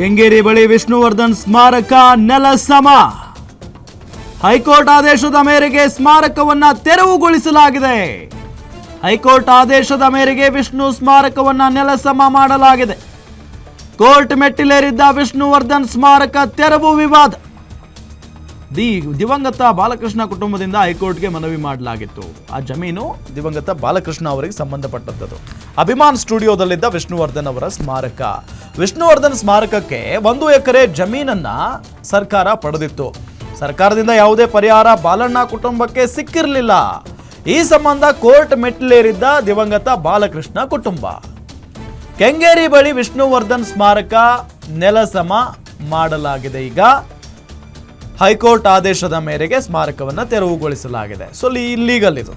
ಕೆಂಗೇರಿ ಬಳಿ ವಿಷ್ಣುವರ್ಧನ್ ಸ್ಮಾರಕ ನೆಲಸಮ ಹೈಕೋರ್ಟ್ ಆದೇಶದ ಮೇರೆಗೆ ಸ್ಮಾರಕವನ್ನ ತೆರವುಗೊಳಿಸಲಾಗಿದೆ. ಹೈಕೋರ್ಟ್ ಆದೇಶದ ಮೇರೆಗೆ ವಿಷ್ಣು ಸ್ಮಾರಕವನ್ನ ನೆಲಸಮ ಮಾಡಲಾಗಿದೆ. ಕೋರ್ಟ್ ಮೆಟ್ಟಿಲೇರಿದ್ದ ವಿಷ್ಣುವರ್ಧನ್ ಸ್ಮಾರಕ ತೆರವು ವಿವಾದ. ದಿ ದಿವಂಗತ ಬಾಲಕೃಷ್ಣ ಕುಟುಂಬದಿಂದ ಹೈಕೋರ್ಟ್ಗೆ ಮನವಿ ಮಾಡಲಾಗಿತ್ತು. ಆ ಜಮೀನು ದಿವಂಗತ ಬಾಲಕೃಷ್ಣ ಅವರಿಗೆ ಸಂಬಂಧಪಟ್ಟದ್ದು. ಅಭಿಮಾನ್ ಸ್ಟುಡಿಯೋದಲ್ಲಿದ್ದ ವಿಷ್ಣುವರ್ಧನ್ ಅವರ ಸ್ಮಾರಕ. ವಿಷ್ಣುವರ್ಧನ್ ಸ್ಮಾರಕಕ್ಕೆ ಒಂದು ಎಕರೆ ಜಮೀನನ್ನ ಸರ್ಕಾರ ಪಡೆದಿತ್ತು. ಸರ್ಕಾರದಿಂದ ಯಾವುದೇ ಪರಿಹಾರ ಬಾಲಣ್ಣ ಕುಟುಂಬಕ್ಕೆ ಸಿಕ್ಕಿರಲಿಲ್ಲ. ಈ ಸಂಬಂಧ ಕೋರ್ಟ್ ಮೆಟ್ಟಿಲೇರಿದ್ದ ದಿವಂಗತ ಬಾಲಕೃಷ್ಣ ಕುಟುಂಬ. ಕೆಂಗೇರಿ ಬಳಿ ವಿಷ್ಣುವರ್ಧನ್ ಸ್ಮಾರಕ ನೆಲಸಮ ಮಾಡಲಾಗಿದೆ ಈಗ. ಹೈಕೋರ್ಟ್ ಆದೇಶದ ಮೇರೆಗೆ ಸ್ಮಾರಕವನ್ನು ತೆರವುಗೊಳಿಸಲಾಗಿದೆ. ಸೊ ಲೀಗಲ್ ಇದು.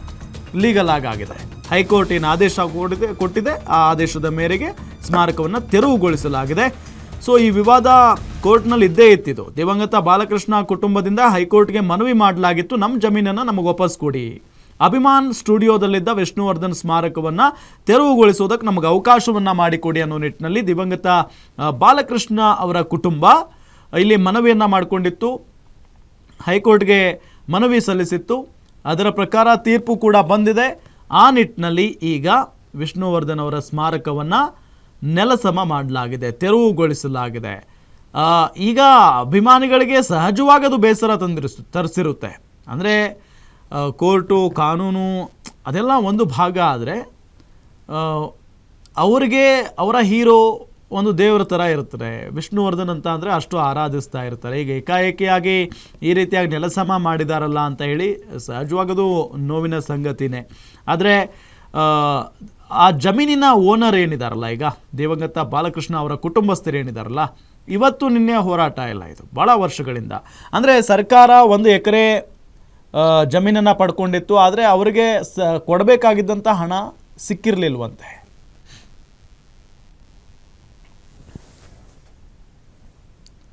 ಲೀಗಲ್ ಆಗಿದೆ ಹೈಕೋರ್ಟ್ ಏನು ಆದೇಶ ಕೊಟ್ಟಿದೆ ಕೊಟ್ಟಿದೆ. ಆ ಆದೇಶದ ಮೇರೆಗೆ ಸ್ಮಾರಕವನ್ನು ತೆರವುಗೊಳಿಸಲಾಗಿದೆ. ಸೊ ಈ ವಿವಾದ ಕೋರ್ಟ್ನಲ್ಲಿ ಇದ್ದೇ ಇತ್ತಿದ್ದು. ದಿವಂಗತ ಬಾಲಕೃಷ್ಣ ಕುಟುಂಬದಿಂದ ಹೈಕೋರ್ಟ್ಗೆ ಮನವಿ ಮಾಡಲಾಗಿತ್ತು. ನಮ್ಮ ಜಮೀನನ್ನು ನಮಗೆ ವಾಪಸ್ ಕೊಡಿ. ಅಭಿಮಾನ್ ಸ್ಟುಡಿಯೋದಲ್ಲಿದ್ದ ವಿಷ್ಣುವರ್ಧನ್ ಸ್ಮಾರಕವನ್ನು ತೆರವುಗೊಳಿಸೋದಕ್ಕೆ ನಮಗೆ ಅವಕಾಶವನ್ನು ಮಾಡಿಕೊಡಿ ಅನ್ನೋ ನಿಟ್ಟಿನಲ್ಲಿ ದಿವಂಗತ ಬಾಲಕೃಷ್ಣ ಅವರ ಕುಟುಂಬ ಇಲ್ಲಿ ಮನವಿಯನ್ನು ಮಾಡಿಕೊಂಡಿತ್ತು. ಹೈಕೋರ್ಟ್ಗೆ ಮನವಿ ಸಲ್ಲಿಸಿತ್ತು. ಅದರ ಪ್ರಕಾರ ತೀರ್ಪು ಕೂಡ ಬಂದಿದೆ. ಆ ನಿಟ್ಟಿನಲ್ಲಿ ಈಗ ವಿಷ್ಣುವರ್ಧನ್ ಅವರ ಸ್ಮಾರಕವನ್ನು ನೆಲಸಮ ಮಾಡಲಾಗಿದೆ, ತೆರವುಗೊಳಿಸಲಾಗಿದೆ. ಈಗ ಅಭಿಮಾನಿಗಳಿಗೆ ಸಹಜವಾಗಿ ಅದು ಬೇಸರ ತಂದಿರಿಸ್, ತರಿಸಿರುತ್ತೆ. ಅಂದರೆ ಕೋರ್ಟು, ಕಾನೂನು, ಅದೆಲ್ಲ ಒಂದು ಭಾಗ ಆದರೆ ಅವರಿಗೆ ಅವರ ಹೀರೋ ಒಂದು ದೇವರ ಥರ ಇರ್ತಾರೆ ವಿಷ್ಣುವರ್ಧನ್ ಅಂತ ಅಂದರೆ ಅಷ್ಟು ಆರಾಧಿಸ್ತಾ ಇರ್ತಾರೆ. ಈಗ ಏಕಾಏಕಿಯಾಗಿ ಈ ರೀತಿಯಾಗಿ ನೆಲಸಮ ಮಾಡಿದಾರಲ್ಲ ಅಂತ ಹೇಳಿ ಸಹಜವಾಗದು ನೋವಿನ ಸಂಗತಿನೇ. ಆದರೆ, ಆ ಜಮೀನಿನ ಓನರ್ ಏನಿದಾರಲ್ಲ ಈಗ? ದೇವಂಗತ ಬಾಲಕೃಷ್ಣ ಅವರ ಕುಟುಂಬಸ್ಥರು ಏನಿದಾರಲ್ಲ? ಇವತ್ತು ನಿನ್ನೆ ಹೋರಾಟ ಇಲ್ಲ ಇದು. ಭಾಳ ವರ್ಷಗಳಿಂದ. ಅಂದರೆ ಸರ್ಕಾರ ಒಂದು ಎಕರೆ ಜಮೀನನ್ನು ಪಡ್ಕೊಂಡಿತ್ತು. ಆದರೆ ಅವರಿಗೆ ಸ ಕೊಡಬೇಕಾಗಿದ್ದಂಥ ಹಣ ಸಿಕ್ಕಿರಲಿಲ್ವಂತೆ.